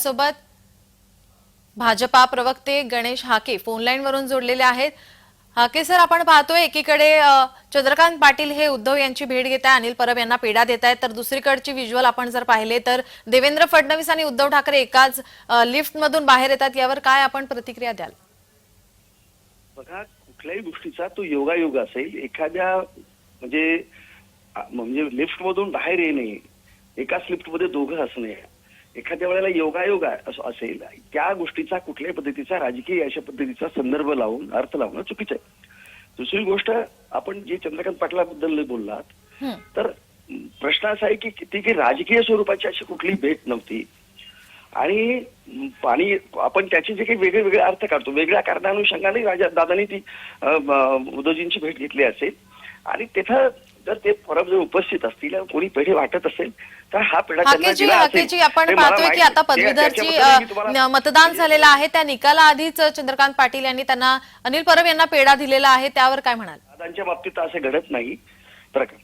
सोबत भाजपा प्रवक्ते गणेश हाके फोनलाईन वरून जोडलेले आहेत. हाके सर आपण पाहतोय एकीकडे चंद्रकांत पाटील हे उद्धव यांची भेट घेत आहे अनिल परब यांना पेढा देत आहेत. तर दुसरीकडची व्हिज्युअल आपण जर पाहिले तर देवेंद्र फडणवीस आणि उद्धव ठाकरे एकाच लिफ्ट मधून बाहेर येतात. यावर काय आपण प्रतिक्रिया द्याल? बघा कुठल्याही गोष्टीचा तो योगायोग असेल एखाद्या म्हणजे म्हणजे लिफ्ट मधून बाहेर येणे एकाच लिफ्टमध्ये दोघं असणे एखाद्या वेळेला योगायोग असेल त्या गोष्टीचा कुठल्याही पद्धतीचा राजकीय अशा पद्धतीचा संदर्भ लावून अर्थ लावणं चुकीचं आहे. दुसरी गोष्ट आपण जी चंद्रकांत पाटलाबद्दल बोललात. तर प्रश्न असा आहे की ती की राजकीय स्वरूपाची अशी कुठली भेट नव्हती. आणि पाणी आपण त्याचे जे काही वेगळे वेगळे अर्थ काढतो वेगळ्या कारणानुषंगाने राजा दादानी ती उद्धवजींची भेट घेतली असेल. आणि तिथं जर ते परब जर उपस्थित असतील कोणी पेढे वाटत असेल तर हा पेढा आपण पाहतोय की आता पदवीधरची मतदान झालेलं आहे. त्या निकालाआधीच चंद्रकांत पाटील यांनी त्यांना अनिल परब यांना पेढा दिलेला आहे. त्यावर काय म्हणाल? दादांच्या बाबतीत असं घडत नाही. बरं का?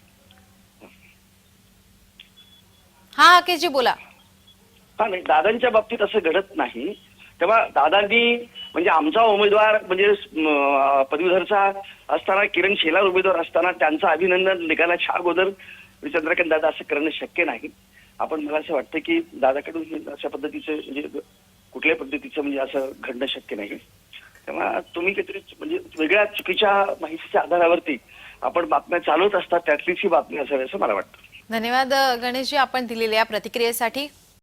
हा हाकेजी बोला. हा नाही दादांच्या बाबतीत असं घडत नाही. तेव्हा दादांनी म्हणजे आमचा उमेदवार म्हणजे पदवीधरचा असताना किरण शेलार उमेदवार असताना त्यांचं अभिनंदन निघाल्याच्या अगोदर चंद्रकांत दादा असं करणं शक्य नाही. आपण मला असं वाटतं की दादाकडून अशा पद्धतीचं म्हणजे कुठल्याही पद्धतीचं म्हणजे असं घडणं शक्य नाही. तेव्हा तुम्ही काहीतरी म्हणजे वेगळ्या चुकीच्या माहितीच्या आधारावरती आपण बातम्या चालवत असतात त्यातलीच ही बातमी असावी असं मला वाटतं. धन्यवाद गणेशजी आपण दिलेल्या प्रतिक्रियेसाठी.